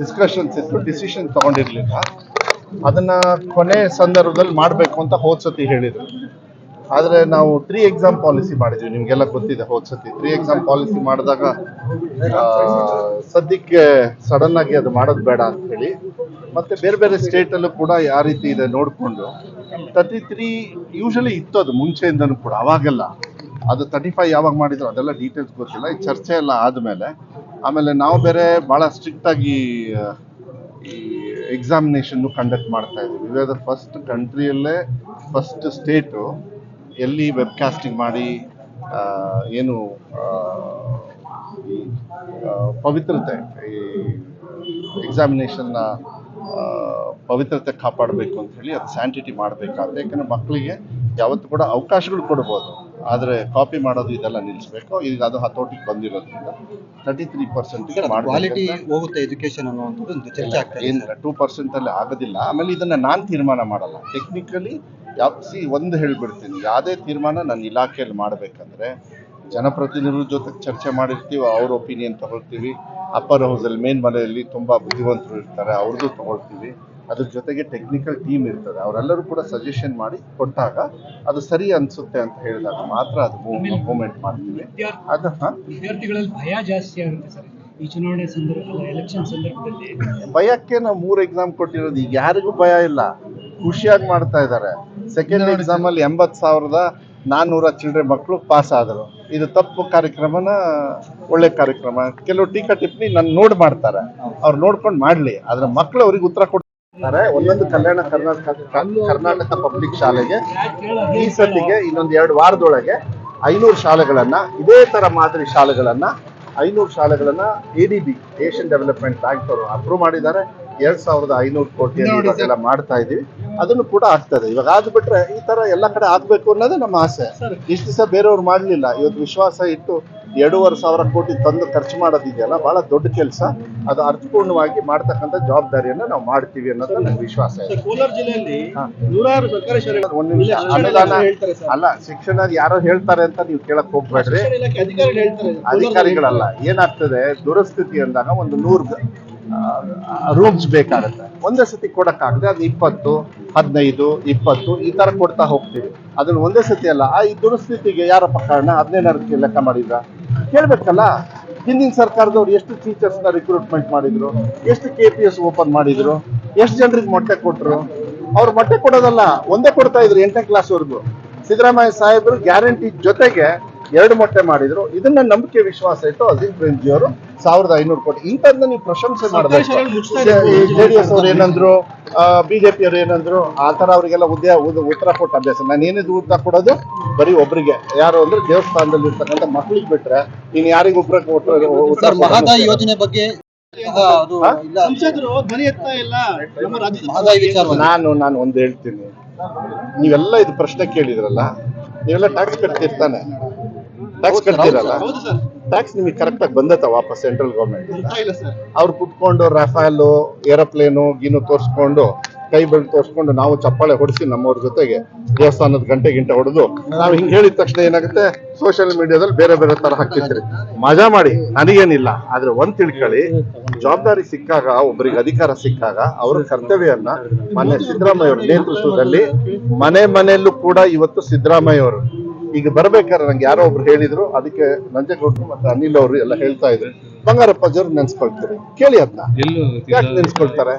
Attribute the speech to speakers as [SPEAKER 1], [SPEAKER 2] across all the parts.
[SPEAKER 1] Discussions ಇತ್ತು decision ತಗೊಂಡಿರ್ಲಿಲ್ಲ. ಅದನ್ನ ಕೊನೆ ಸಂದರ್ಭದಲ್ಲಿ ಮಾಡಬೇಕು ಅಂತ ಹೋದ್ ಸತಿ ಹೇಳಿದ್ರು. ಆದ್ರೆ ನಾವು ತ್ರೀ ಎಕ್ಸಾಮ್ ಪಾಲಿಸಿ ಮಾಡಿದ್ವಿ, ನಿಮಗೆಲ್ಲ ಗೊತ್ತಿದೆ ಹೋದ್ ಸತಿ. ತ್ರೀ ಎಕ್ಸಾಮ್ ಪಾಲಿಸಿ ಮಾಡಿದಾಗ ಸದ್ಯಕ್ಕೆ ಸಡನ್ ಆಗಿ ಅದು ಮಾಡೋದು ಬೇಡ ಅಂತ ಹೇಳಿ, ಮತ್ತೆ ಬೇರೆ ಬೇರೆ ಸ್ಟೇಟಲ್ಲೂ ಕೂಡ ಯಾವ ರೀತಿ ಇದೆ ನೋಡ್ಕೊಂಡು ತರ್ಟಿ ತ್ರೀ ಯೂಶಲಿ ಇತ್ತು ಅದು ಮುಂಚೆಯಿಂದನೂ ಕೂಡ, ಅವಾಗೆಲ್ಲ. ಅದು ತರ್ಟಿ ಫೈವ್ ಯಾವಾಗ ಮಾಡಿದ್ರು ಅದೆಲ್ಲ ಡೀಟೇಲ್ಸ್ ಗೊತ್ತಿಲ್ಲ, ಈ ಚರ್ಚೆ ಎಲ್ಲ ಆದಮೇಲೆ ಆಮೇಲೆ ನಾವು ಬೇರೆ ಭಾಳ ಸ್ಟ್ರಿಕ್ಟ್ ಆಗಿ ಆ, ಈ ಎಕ್ಸಾಮಿನೇಷನ್ ಕಂಡಕ್ಟ್ ಮಾಡ್ತಾ ಇದ್ದೀವಿ. ವಿ ದ ಫಸ್ಟ್ ಕಂಟ್ರಿಯಲ್ಲೇ ಫಸ್ಟ್ ಸ್ಟೇಟು ಎಲ್ಲಿ ವೆಬ್ಕಾಸ್ಟಿಂಗ್ ಮಾಡಿ ಏನು ಪವಿತ್ರತೆ ಈ ಎಕ್ಸಾಮಿನೇಷನ್ನ ಪವಿತ್ರತೆ ಕಾಪಾಡಬೇಕು ಅಂತ ಹೇಳಿ ಅದು ಸ್ಯಾಂಟಿಟಿ ಮಾಡಬೇಕಾದ್ರೆ ಯಾಕಂದ್ರೆ ಮಕ್ಕಳಿಗೆ ಯಾವತ್ತು ಕೂಡ ಅವಕಾಶಗಳು ಕೊಡ್ಬೋದು. ಆದರೆ ಕಾಪಿ ಮಾಡೋದು ಇದೆಲ್ಲ ನಿಲ್ಲಿಸಬೇಕು. ಈಗ ಅದು ಹತೋಟಿಗೆ ಬಂದಿರೋದ್ರಿಂದ ತರ್ಟಿ ತ್ರೀ ಪರ್ಸೆಂಟ್ಗೆ
[SPEAKER 2] ಕ್ವಾಲಿಟಿ ಹೋಗುತ್ತೆ ಎಜುಕೇಶನ್ ಅನ್ನುವಂಥದ್ದು ಒಂದು ಚರ್ಚೆ ಆಗ್ತದೆ.
[SPEAKER 1] ಏನಿಲ್ಲ. ಟೂ ಪರ್ಸೆಂಟಲ್ಲಿ ಆಗೋದಿಲ್ಲ. ಆಮೇಲೆ ಇದನ್ನ ನಾನು ತೀರ್ಮಾನ ಮಾಡಲ್ಲ. ಟೆಕ್ನಿಕಲಿ ಯಾವ ಸಿ ಒಂದು ಹೇಳಿಬಿಡ್ತೀನಿ. ಯಾವುದೇ ತೀರ್ಮಾನ ನನ್ನ ಇಲಾಖೆಯಲ್ಲಿ ಮಾಡಬೇಕಂದ್ರೆ ಜನಪ್ರತಿನಿಧಿಗಳ ಜೊತೆ ಚರ್ಚೆ ಮಾಡಿರ್ತೀವಿ ಅವ್ರ ಒಪಿನಿಯನ್ ತಗೊಳ್ತೀವಿ. ಅಪ್ಪರ್ ಹೌಸಲ್ಲಿ ಮೇನ್ ಮನೆಯಲ್ಲಿ ತುಂಬಾ ಬುದ್ಧಿವಂತರು ಇರ್ತಾರೆ ಅವ್ರದ್ದು ತಗೊಳ್ತೀವಿ. ಅದ್ರ ಜೊತೆಗೆ ಟೆಕ್ನಿಕಲ್ ಟೀಮ್ ಇರ್ತದೆ. ಅವರೆಲ್ಲರೂ ಕೂಡ ಸಜೆಷನ್ ಮಾಡಿ ಕೊಟ್ಟಾಗ ಅದು ಸರಿ ಅನ್ಸುತ್ತೆ ಅಂತ ಹೇಳಿದಾಗ ಮಾತ್ರ ಅದು ಮೂವ್ಮೆಂಟ್ ಮಾಡ್ತೀವಿ. ಅದು
[SPEAKER 3] ವಿದ್ಯಾರ್ಥಿಗಳಲ್ಲಿ ಭಯ ಜಾಸ್ತಿ ಆಗುತ್ತೆ ಸರ್. ಈ ಚುನಾವಣೆ ಸಂದರ್ಭ ಎಲೆಕ್ಷನ್ ಸಂದರ್ಭದಲ್ಲಿ.
[SPEAKER 1] ಭಯಕ್ಕೆ ನಾವು ಮೂರು ಎಕ್ಸಾಮ್ ಕೊಟ್ಟಿರೋದು. ಈಗ ಯಾರಿಗೂ ಭಯ ಇಲ್ಲ. ಖುಷಿಯಾಗಿ ಮಾಡ್ತಾ ಇದ್ದಾರೆ ಸೆಕೆಂಡ್ ಎಕ್ಸಾಮ್ ಅಲ್ಲಿ ಎಂಬತ್ ಸಾವಿರದ ನಾನ್ನೂರ ಚಿಲ್ಡ್ರೆ ಮಕ್ಕಳು ಪಾಸ್ ಆದರು. ಇದು ತಪ್ಪು ಕಾರ್ಯಕ್ರಮನ ಒಳ್ಳೆ ಕಾರ್ಯಕ್ರಮ. ಕೆಲವು ಟೀಕಾ ಟಿಪ್ಪಣಿ ನಾನು ನೋಡ್ ಮಾಡ್ತಾರೆ. ಅವ್ರು ನೋಡ್ಕೊಂಡು ಮಾಡ್ಲಿ. ಆದ್ರೆ ಮಕ್ಕಳು ಅವ್ರಿಗೆ ಉತ್ತರ ಕೊಡ್ತಾರೆ ಒಂದೊಂದು ಕಲ್ಯಾಣ ಕರ್ನಾಟಕ ಕರ್ನಾಟಕ ಪಬ್ಲಿಕ್ ಶಾಲೆಗೆ ಈ ಸತಿಗೆ ಇನ್ನೊಂದು ಎರಡು ವಾರದೊಳಗೆ ಐನೂರು ಶಾಲೆಗಳನ್ನ, ಇದೇ ತರ ಮಾದರಿ ಶಾಲೆಗಳನ್ನ, ಐನೂರು ಶಾಲೆಗಳನ್ನ A D B Asian development bank ಅವರು ಅಪ್ರೂವ್ ಮಾಡಿದ್ದಾರೆ. ಎರಡ್ ಸಾವಿರದ ಐನೂರು ಕೋಟಿ ಮಾಡ್ತಾ ಇದೀವಿ. ಅದನ್ನು ಕೂಡ ಆಗ್ತದೆ. ಇವಾಗ ಆದ್ಬಿಟ್ರೆ ಈ ತರ ಎಲ್ಲ ಕಡೆ ಆಗ್ಬೇಕು ಅನ್ನೋದೇ ನಮ್ಮ ಆಸೆ. ಇಷ್ಟು ದಿವಸ ಬೇರೆಯವ್ರು ಮಾಡ್ಲಿಲ್ಲ. ಇವತ್ತು ವಿಶ್ವಾಸ ಇಟ್ಟು ಎರಡೂವರೆ ಸಾವಿರ ಕೋಟಿ ತಂದು ಖರ್ಚು ಮಾಡೋದಿದೆಯಲ್ಲ ಬಹಳ ದೊಡ್ಡ ಕೆಲಸ. ಅದು ಅರ್ಥಪೂರ್ಣವಾಗಿ ಮಾಡ್ತಕ್ಕಂಥ ಜವಾಬ್ದಾರಿಯನ್ನ ನಾವು ಮಾಡ್ತೀವಿ ಅನ್ನೋದು ನಮ್ಗೆ ವಿಶ್ವಾಸ ಇದೆ.
[SPEAKER 3] ಕೋಲಾರ ಜಿಲ್ಲೆಯಲ್ಲಿ ನೂರಾರು ಸರ್ಕಾರಿ ಶಾಲೆಗಳು
[SPEAKER 1] ಒಂದ್ ನಿಮಿಷ. ಅನುದಾನ ಅಲ್ಲ ಶಿಕ್ಷಣ ಯಾರೋ ಹೇಳ್ತಾರೆ ಅಂತ ನೀವು ಕೇಳಕ್ ಹೋಗ್ಬೇಡ್ರಿ. ಅಧಿಕಾರಿಗಳಲ್ಲ. ಏನಾಗ್ತದೆ? ದುರಸ್ಥಿತಿ ಅಂದಾಗ ಒಂದು ನೂರು ರೂಮ್ಸ್ ಬೇಕಾಗುತ್ತೆ. ಒಂದೇ ಸತಿ ಕೊಡಕ್ಕಾಗದೆ ಅದು ಇಪ್ಪತ್ತು, ಹದಿನೈದು, ಇಪ್ಪತ್ತು, ಈ ತರ ಕೊಡ್ತಾ ಹೋಗ್ತೀವಿ. ಅದನ್ನ ಒಂದೇ ಸತಿ ಅಲ್ಲ, ಆ ಈ ದುರಸ್ಥಿತಿಗೆ ಯಾರಪ್ಪ ಕಾರಣ? ಹದಿನೈದು ಲೆಕ್ಕ ಮಾಡಿದ್ರ? ಕೇಳ್ಬೇಕಲ್ಲ, ಹಿಂದಿನ ಸರ್ಕಾರದವ್ರು ಎಷ್ಟು ಟೀಚರ್ಸ್ನ ರಿಕ್ರೂಟ್ಮೆಂಟ್ ಮಾಡಿದ್ರು? ಎಷ್ಟು ಕೆ ಪಿ ಎಸ್ ಓಪನ್ ಮಾಡಿದ್ರು? ಎಷ್ಟು ಜನರಿಗೆ ಮೊಟ್ಟೆ ಕೊಟ್ರು? ಅವ್ರು ಮೊಟ್ಟೆ ಕೊಡೋದಲ್ಲ, ಒಂದೇ ಕೊಡ್ತಾ ಇದ್ರು ಎಂಟನೇ ಕ್ಲಾಸ್ವರೆಗೂ ಸಿದ್ದರಾಮಯ್ಯ ಸಾಹೇಬರು ಗ್ಯಾರಂಟಿ ಜೊತೆಗೆ ಎರಡು ಮೊಟ್ಟೆ ಮಾಡಿದ್ರು. ಇದನ್ನ ನಂಬಿಕೆ ವಿಶ್ವಾಸ ಇಟ್ಟು ಅಜೀಂ ಪ್ರೇಮ್ಜಿ ಅವರು ಸಾವಿರದ ಐನೂರು ಕೋಟಿ. ಇಂಥದ್ದನ್ನ ನೀವು ಪ್ರಶಂಸೆ ಮಾಡಬೇಕು.
[SPEAKER 3] ಜೆಡಿಎಸ್ ಮುಚ್ತಾ
[SPEAKER 1] ಜೆ ಡಿ ಎಸ್ ಅವ್ರು ಏನಂದ್ರು ಬಿಜೆಪಿ ಅವ್ರು ಏನಂದ್ರು ಆ ತರ ಅವರಿಗೆಲ್ಲ ಉದ್ಯ ಉತ್ತರ ಕೊಟ್ಟ ಅಭ್ಯಾಸ. ನಾನು ಏನಿದು ಉತ್ತರ ಕೊಡೋದು? ಬರೀ ಒಬ್ರಿಗೆ. ಯಾರು ಅಂದ್ರೆ ದೇವಸ್ಥಾನದಲ್ಲಿ ಇರ್ತಕ್ಕಂಥ ಮಕ್ಳಿಗೆ ಬಿಟ್ರೆ ಇನ್ ಯಾರಿಗೂ ಉತ್ತರ
[SPEAKER 2] ಸರ್ ಮಹದಾಯಿ ಯೋಜನೆ ಬಗ್ಗೆ
[SPEAKER 1] ನಾನು ನಾನು ಒಂದು ಹೇಳ್ತೀನಿ. ನೀವೆಲ್ಲ ಇದು ಪ್ರಶ್ನೆ ಕೇಳಿದ್ರಲ್ಲ? ನೀವೆಲ್ಲ ಟ್ಯಾಕ್ಸ್ ಕಟ್ತಿರ್ತಾನೆ. ಟ್ಯಾಕ್ಸ್ ಕಟ್ತಿರಲ್ಲ? ಟ್ಯಾಕ್ಸ್ ನಿಮಗೆ ಕರೆಕ್ಟ್ ಆಗಿ ಬಂದತ್ತ ವಾಪಸ್ ಸೆಂಟ್ರಲ್ ಗೌರ್ಮೆಂಟ್ ಅವ್ರು ಕುತ್ಕೊಂಡು ರಫಾಲು ಏರೋಪ್ಲೇನು ಗೀನು ತೋರಿಸ್ಕೊಂಡು ಕೈ ಬೆಳ್ಳಿ ತೋರಿಸ್ಕೊಂಡು ನಾವು ಚಪ್ಪಾಳೆ ಹೊಡಿಸಿ ನಮ್ಮವ್ರ ಜೊತೆಗೆ ದೇವಸ್ಥಾನದ ಗಂಟೆ ಗಿಂಟೆ ಹೊಡೆದು ನಾವು ಹಿಂಗೆ ಹೇಳಿದ ತಕ್ಷಣ ಏನಾಗುತ್ತೆ? ಸೋಷಿಯಲ್ ಮೀಡಿಯಾದಲ್ಲಿ ಬೇರೆ ಬೇರೆ ತರ ಹಾಕ್ತಿರ್ತೀರಿ ಮಜಾ ಮಾಡಿ ನನಗೇನಿಲ್ಲ. ಆದ್ರೆ ಒಂದ್ ತಿಳ್ಕೊಳ್ಳಿ ಜವಾಬ್ದಾರಿ ಸಿಕ್ಕಾಗ ಒಬ್ಬರಿಗೆ ಅಧಿಕಾರ ಸಿಕ್ಕಾಗ ಅವರ ಕರ್ತವ್ಯವನ್ನ ಮೊನ್ನೆ ಸಿದ್ದರಾಮಯ್ಯ ಅವರ ನೇತೃತ್ವದಲ್ಲಿ ಮನೆ ಮನೆಯಲ್ಲೂ ಕೂಡ ಇವತ್ತು ಸಿದ್ದರಾಮಯ್ಯ ಅವರು ಈಗ ಬರ್ಬೇಕಾದ್ರೆ ನಂಗೆ ಯಾರೋ ಒಬ್ರು ಹೇಳಿದ್ರು ಅದಕ್ಕೆ ನಂಜೇಗೌಡರು ಮತ್ತೆ ಅನಿಲ್ ಅವರು ಎಲ್ಲ ಹೇಳ್ತಾ ಇದ್ರು. ಬಂಗಾರಪ್ಪ ಜೋರು ನೆನ್ಸ್ಕೊಳ್ತೀರಿ. ಕೇಳಿ ಅದನ್ನ ಯಾಕೆ ನೆನ್ಸ್ಕೊಳ್ತಾರೆ?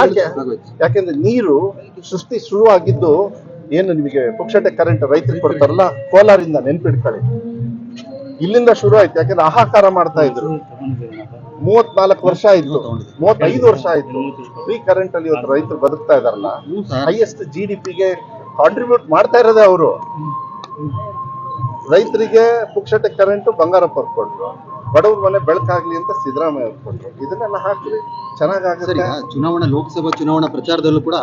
[SPEAKER 1] ಯಾಕೆ? ಯಾಕೆಂದ್ರೆ ನೀರು ಸೃಷ್ಟಿ ಶುರುವಾಗಿದ್ದು ಏನು ನಿಮಗೆ ಪುಕ್ಷಟೆ ಕರೆಂಟ್ ರೈತರಿಗೆ ಕೊಡ್ತಾರಲ್ಲ ಕೋಲಾರಿಂದ ನೆನ್ಪಿಡ್ಕೊಳ್ಳಿ ಇಲ್ಲಿಂದ ಶುರು ಆಯ್ತು. ಯಾಕಂದ್ರೆ ಆಹಾಕಾರ ಮಾಡ್ತಾ ಇದ್ರು. ಮೂವತ್ನಾಲ್ಕು ವರ್ಷ ಆಯ್ತು. ಮೂವತ್ತೈದು ವರ್ಷ ಆಯ್ತು. ಫ್ರೀ ಕರೆಂಟ್ ಅಲ್ಲಿ ಇವತ್ತು ರೈತರು ಬದುಕ್ತಾ ಇದಾರಲ್ಲ ಹೈಯೆಸ್ಟ್ ಜಿ ಡಿ ಪಿಗೆ ಕಾಂಟ್ರಿಬ್ಯೂಟ್ ಮಾಡ್ತಾ ಇರೋದೇ ಅವರು. ರೈತರಿಗೆ ಪುಕ್ಷಟೆ ಕರೆಂಟ್ ಬಂಗಾರಪ್ಪ ಅವ್ರು ಕೊಟ್ರು. ಬಡವ್ರ ಮನೆ ಬೆಳಕಾಗ್ಲಿ ಅಂತ ಸಿದ್ದರಾಮಯ್ಯ ಅವ್ರು ಕೊಟ್ರು. ಇದನ್ನೆಲ್ಲ ಹಾಕ್ರಿ
[SPEAKER 2] ಸರ್
[SPEAKER 1] ಚೆನ್ನಾಗಾಗುತ್ತೆ
[SPEAKER 2] ಚುನಾವಣಾ ಲೋಕಸಭಾ ಚುನಾವಣಾ ಪ್ರಚಾರದಲ್ಲೂ ಕೂಡ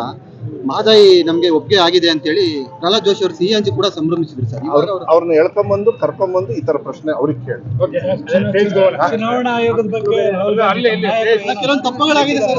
[SPEAKER 2] ಮಹದಾಯಿ ನಮ್ಗೆ ಒಪ್ಪಿಗೆ ಆಗಿದೆ ಅಂತ ಹೇಳಿ ಪ್ರಹ್ಲಾದ್ ಜೋಶಿ ಅವರು ಸಿಹಿ ಹಂಚಿ ಕೂಡ ಸಂಭ್ರಮಿಸಿದ್ರು ಸರ್. ಇವಾಗ
[SPEAKER 1] ಅವ್ರ ಅವ್ರನ್ನ ಎಳ್ಕೊಂಬಂದು ಕರ್ಕೊಂಬಂದು ಈ ತರ ಪ್ರಶ್ನೆ ಅವ್ರಿಗೆ ಕೇಳಿ.
[SPEAKER 3] ಚುನಾವಣಾ ಆಯೋಗದ ಬಗ್ಗೆ
[SPEAKER 2] ಕೆಲವೊಂದು ತಪ್ಪುಗಳಾಗಿದೆ ಸರ್.